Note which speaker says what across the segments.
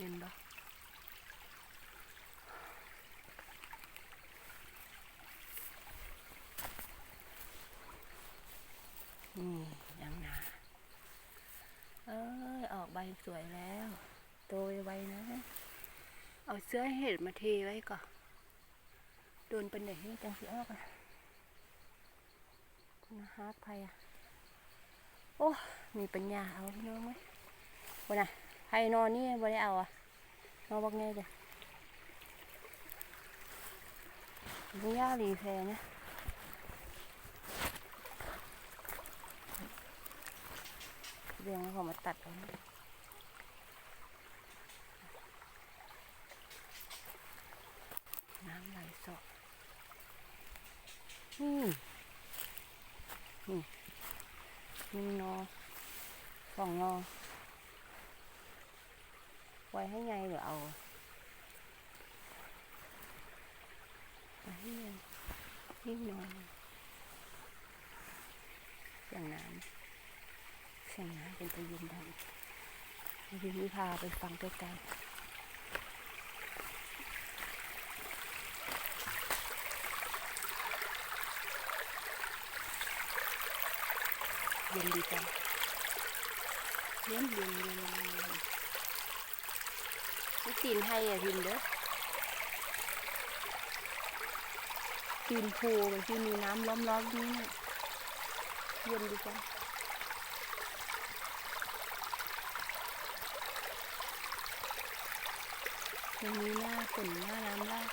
Speaker 1: เห็นปะนี่ยังนาเอ้ย ออกใบสวยแล้ว โตไวๆนะ เอาเสื้อเห็ดมาเทไว้ก่อน โดนเป็นเด็กนี่จังสิออกอะฮาร์ดไพอะ โอ้ มีปัญญาเอาพี่น้องไหมวันน่ะ ไพนอนนี่บ่ได้เอาอะนอนบักไงเด้อบุญญาหลีแพงนะเรียงเขามาตัดเอานะน้ำไหลสอกนี่นี่หนึ่งนอสองนอ ไว้ให้ไงหรือเอาไว้ให้ไงยิ่งนอนเสียงน้ำเสียงน้ำเป็นตัวเย็นดังวิวิพาไปฟังใกล้ๆเย็นดีจังเย็นเย็นเย็น ไม่ตีนให้อะพิมเด้อตีนโพมันที่มีน้ำล้อมๆนี่น่ะเย็นดีจังยังมีหน้าฝนหน้าน้ำลาด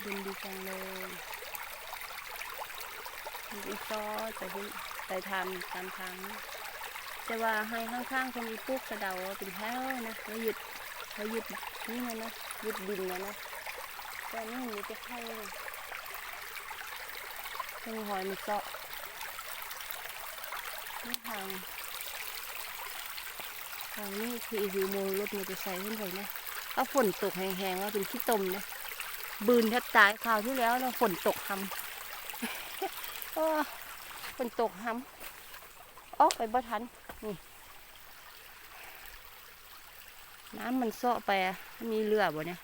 Speaker 1: เย็นดีจังเลยมีอีกซอแต่ที่ไปทำตามทางนี่ แต่ว่าให้ข้างๆคนมีปลูกกระเดาเป็นแถวนะแล้วหยุดแล้วหยุดนี่มันะหยุดดินนะนะแต่นี่มันจะให้ต้องหอยมันเจาะนี่ทางทางนี้คือหิวโมรถมันจะใส่ขึ้นไปนะถ้าฝนตกแห้งๆแล้วเป็นขี้ตมนะบืนแทบตายคราวที่แล้วเราฝนตกทำโอ้ฝนตกทำ ออกไปบ่ทันน้ำมันเซาะไปมีเรือบ่เนี่ย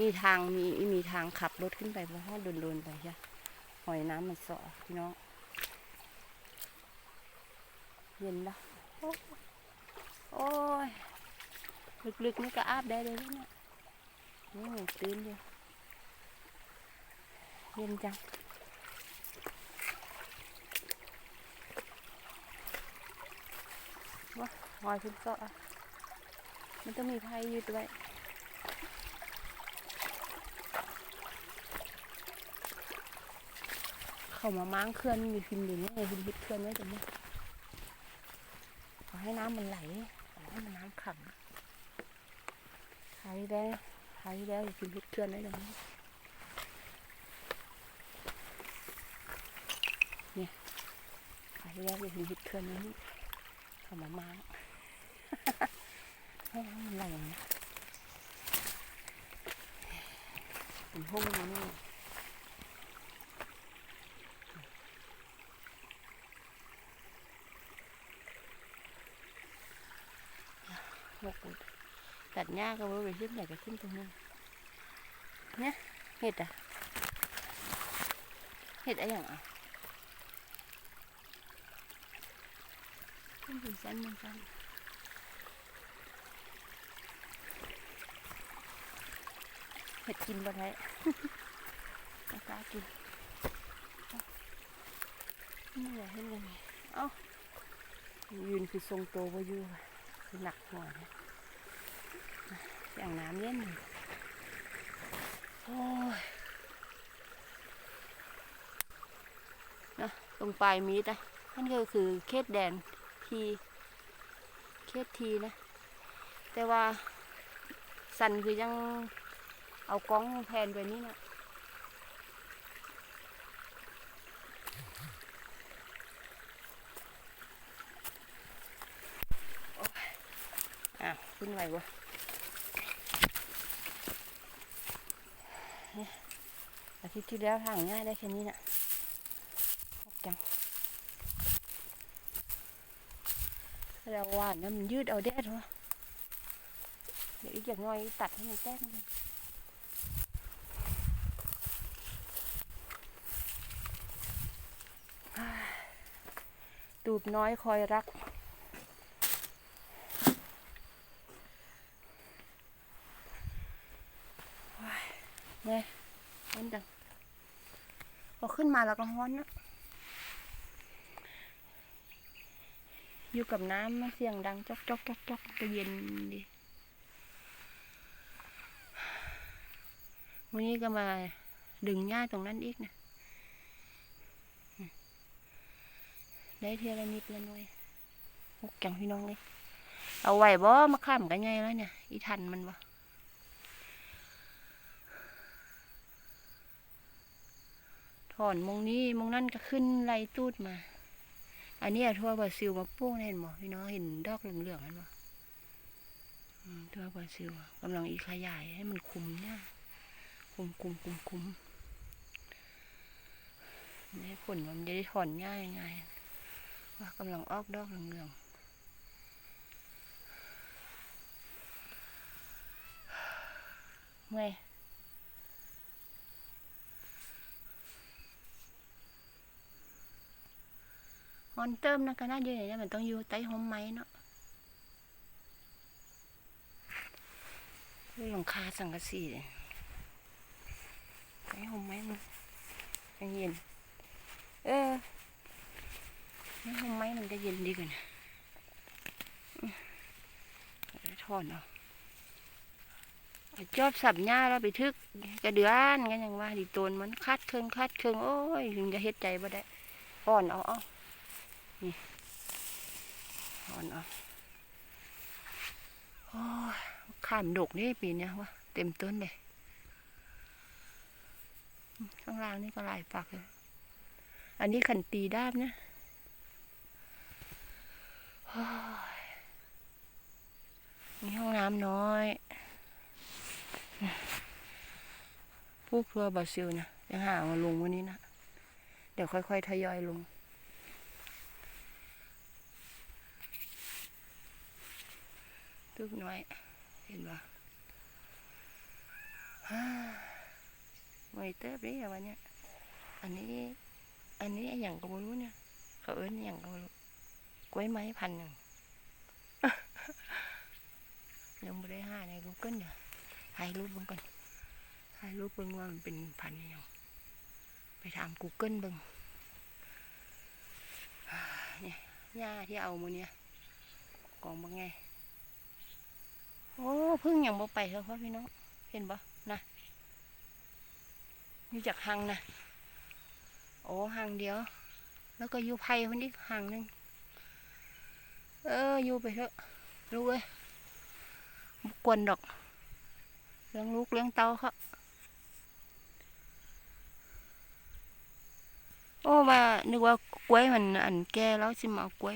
Speaker 1: มีทางมีมีทางขับรถขึ้นไปเพราะว่าโดนๆไปใช่หอยน้ำมันเซาะพี่น้อง เย็นละโอ้โอ้ยลึกๆนี่ก็อาบได้เลยเนี่ยนี่ตื่นเดียวเย็นจัง ว้า หอยขึ้นเซาะมันต้องมีไพ่ยืดไว้เขามาม้างเคลื่อนมีพิมพ์อยู่เนี่ยพิมพ์พิดเคลื่อนไว้ตรงนี้ขอให้น้ำมันไหลขอให้มันน้ำขังหายได้หายได้พิมพ์พิดเคลื่อนไว้ตรงนี้เนี่ยหายได้พิมพ์พิดเคลื่อนไว้นี่เขามาม้าง ให้น้ำมันไหลนะเป็นห้องนี้นี่หกอุดตัดหญ้าก็ เห็ดกินบ่ได้ไม่กล้ากินนี่แหละเห็นยังไงเอ้ายืนคือทรงโตวบ่อยู่คือหนักหัวนะอย่างน้ำเย็นโอ้ยนะตรงปลายมีดนะนั่นก็คือเขตแดนทีเขตทีนะ แต่ว่าสันคือยัง เอากล้องแพนไปนี่นะอะขึ้นไหววะนี่อาทิตย์ที่แล้วทางง่ายได้แค่นี้นะจังเราหวานนะมันยืดเอาแดดวะเดี๋ยวอีกอย่างน้อยตัดให้มันแต้งเลย ตูบน้อยคอยรัก เนี่ยมันจังพอขึ้นมาแล้วก็ฮ้อนนะอยู่กับน้ำมันเสียงดังจอกจอกจอกจอกก็เย็นดีวันนี้ก็มาดึงหญ้าตรงนั้นอีกนะ ได้เทียละนิดละหน่อยหกจังพี่น้องเลยเอาไหวบ่มาข้ามกันไงแล้วเนี่ย อีทันมันบ่ถอนมงนี้มงนั่นก็ขึ้นไล่ตูดมา อันนี้ทั่วบราซิลมาปลูกเห็นบ่พี่น้องเห็นดอกเหลืองๆนั่นบ่อืมทั่วบราซิลกำลังอีขยายให้มันคุมเนี่ยคุมคุมคุมคุมนี่ผลมันจะได้ถอนง่ายง่าย ว่ากำลังออกดอกเหลืองๆเมื่อยฮอนเติมนะก็น่าอยู่อย่างนี้มันต้องอยู่ใต้ห่มไม้เนาะด้วยหลังคาสังกะสีเนี่ยใต้ห่มไม้มันยังเย็น เออ ร่มไม้มันก็เย็นดีกว่านะถอนเอาจอบสับหญ้าแล้วไปทึกกระเดือนกันยังว่าดิตนมันคัดเครื่องคัดเครื่องโอ้ยถึงจะเฮ็ดใจบ่ได้อ่อนเอาเอาอ่อนเอาโอ้ยข้ามดกนี่ปีเนี้ยวะเต็มต้นเลยข้างล่างนี่ก็หลายฝักเลยอันนี้ขันตีด้ามนะโอ้ย มีห้องน้ำน้อยพวกทัวบราซิลนะยังหามาลงวันนี้นะ เดี๋ยวค่อยๆ ทยอยลง ตึกน้อย เห็นปะไม่เติบเลยอะวันเนี้ยอันนี้ อันนี้อ้หยังก็ไม่รู้เนี่ย เขาเอิ้นอย่างก็ไม่รู้ กล้วยไม้พันหนึ่งยังไม่ได้ห้าใน Google เดี๋ยถ่ายรูปเบิ่งก่อนถ่ายรูปเบิ่งว่ามันเป็นพันอยังไปถาม Google เบิ่งเนี่ยหญ้าที่เอามาเนี่ยกองบังไงโอ้พึ่งอย่างบ่ไปเถอะพ่อพี่น้องเห็นบ่นะอยู่จากหังนะโอ้หังเดียว แล้วก็อยู่ไผ่คนอีกหังหนึง เอออยู่ไปเถอะลูกเอ้ยบ่กวนดอกเลี้ยงลูกเลี้ยงเต้าเขาโอ้ว่านึกว่ากล้วยมันอันแก่แล้วสิมาเอากล้วย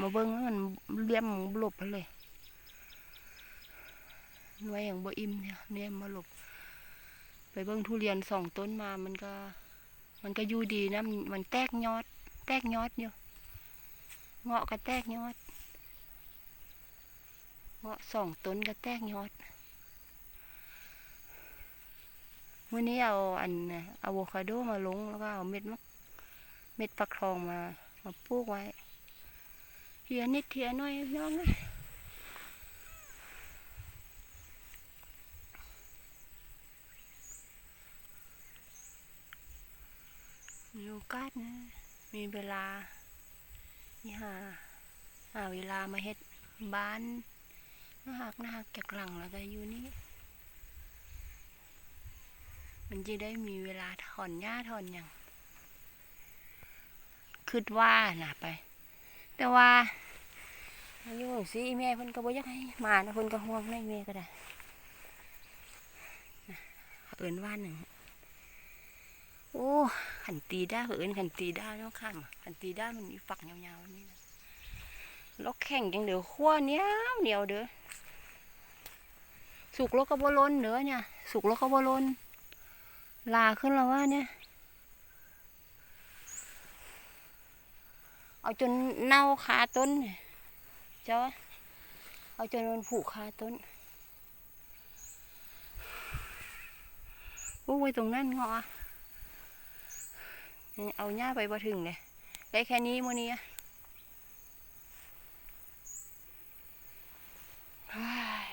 Speaker 1: มาเบิ่งแล้วมันเลี้ยมบลบไปเลยหน่วยอย่างบ่อิ่มเนี่ยเนี่ยมาหลบ ไปเบิ่งทุเรียนสองต้นมามันก็ มันก็อยู่ดีนะมันมันแตกยอด แตกยอดอยู่เงาะก็แตกยอด เงาะสองต้นก็แตกยอดมื้อนี้เอาอันอะโวคาโดมาลงแล้วก็เอาเม็ดมะเม็ดฟักทองมา มาปลูกไว้เทียนิดเทียน้อยน้องอยมีโอกาสนะมีเวลานี่หาหาเวลามาเฮ็ดบ้าน นาหักนาหักจากหลังแล้วก็อยู่นี่ มันจะได้มีเวลาถอนหญ้าถอนอย่างคิดว่าน่ะไป แต่ว่าอายุของสิอีแม่เพิ่นก็บ่อยากให้มานะเพิ่นก็ห่วงในแม่ก็ได้นะเอิ้นว่าหนึ่งโอ้ขันตีด้าเอินขันตีด้าเนาะข้ามขันตีด้ามันมีฝักยาวๆนี่นะ ลกแข็งจังเดี๋ยวขั้วเนี้ยวเหนียวเด้อสุกแล้วก็บ่ล้นเด้อเนี่ย สุกแล้วก็บ่ล้นลาขึ้นแล้วว่าเนี่ย เอาจนเน่าคาต้นเจ้าเอาจนมันผูกคาต้นอู้ไว้ตรงนั้นเงาะเอาหญ้าไปบ่ถึงเลยได้แค่นี้โมนี้อะเฮ้ย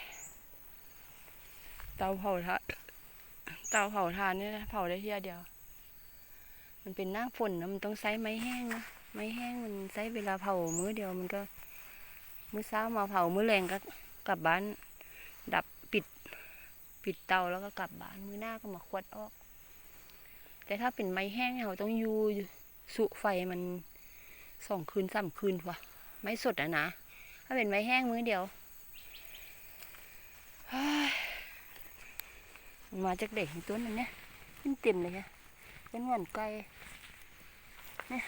Speaker 1: เตาเผาทานเตาเผาทานนี่นะเผาได้เทียเดียว มันเป็นหน้าฝนนะมันต้องใช้ไม้แห้งนะไม้แห้งมันใช้เวลาเผามื้อเดียวมันก็ มื้อเช้ามาเผามื้อแรงก็กลับบ้าน ดับปิด ปิดเตาแล้วก็กลับบ้านมื้อหน้าก็มาควัดออก แต่ถ้าเป็นไม้แห้งเราต้องอยู่สุไฟมันสองคืนสามคืนว่ะ ไม้สดอะนะถ้าเป็นไม้แห้งมื้อเดียว มันมาจากเด็กต้นนั้นเนี่ยขึ้นเต็มเลยฮะเป็นหวานไก่เนี่ย